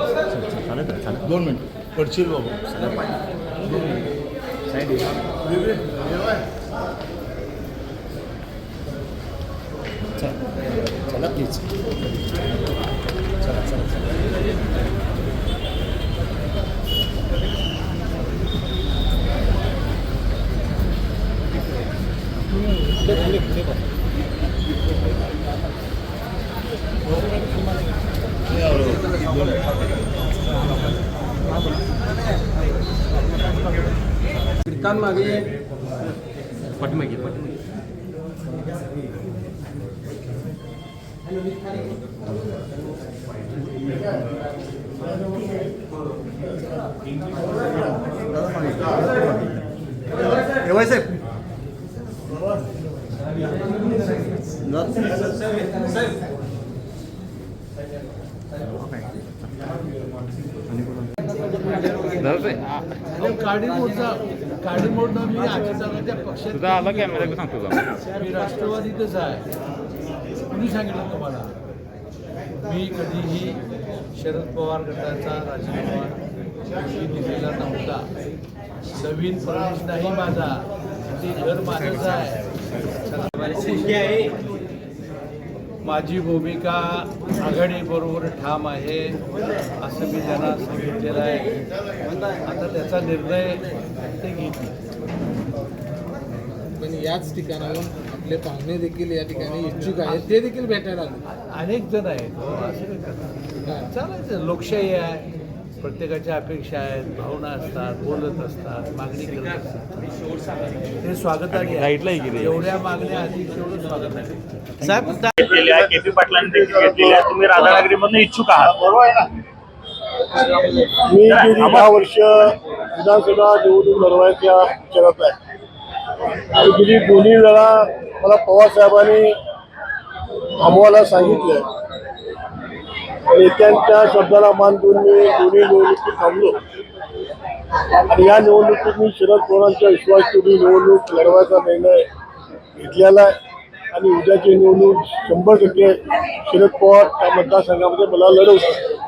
चालेल आहे, चालत दोन मिनिट. पडशील बाबा. चला प्लीज चला चला. चला कीर्तन मागे पाठीमागे पाठीमागे एवढं साहेब. काडी मोडचा काडी मोडणं मी अजितदादाच्या पक्षात तुझा आला कॅमेरा सांगतो मी राष्ट्रवादीतच आहे. कुणी सांगितलं तुम्हाला? मी कधीही शरद पवार गटाचा राजीनामा दिलेला नव्हता. नवीन प्रवेश नाही माझा. ते घर माझंच आहे? माझी भूमिका आघाडीबरोबर ठाम आहे असं मी त्यांना सांगितलेलं आहे. आता त्याचा निर्णय ते घेतील. पण याच ठिकाणाहून आपले पाहुणे देखील या ठिकाणी इच्छुक आहेत. ते देखील भेटायला आले. अनेक जण आहेत हो, चालायचं लोकशाही आहे. प्रत्येकाच्या अपेक्षा आहेत भावना असतात बोलत असतात मागणी करत असतात. ते स्वागताने आहे. एवढ्या मागण्या अधिक तेवढं स्वागत आहे. साहेब घेतलेली आहे. के पी पाटलांनी देखील घेतलेली आहे. तुम्ही राधानगरीमधून इच्छुक आहात. मी गेली दहा वर्ष विधानसभा निवडणूक लढवायच्या विचारात आहे आणि गेली दोन्ही वेळा मला पवार साहेबांनी थांबवायला सांगितलं नेत्यांच्या शब्दाला मान देऊन मी दोन्ही निवडणुकीत थांबलो. आणि या निवडणुकीत मी शरद पवारांच्या विश्वास ठेवून निवडणूक लढवायचा निर्णय घेतलेला आहे. आणि उद्याची निवडणूक शंभर टक्के शरद पवार या मतदारसंघामध्ये मला लढवतात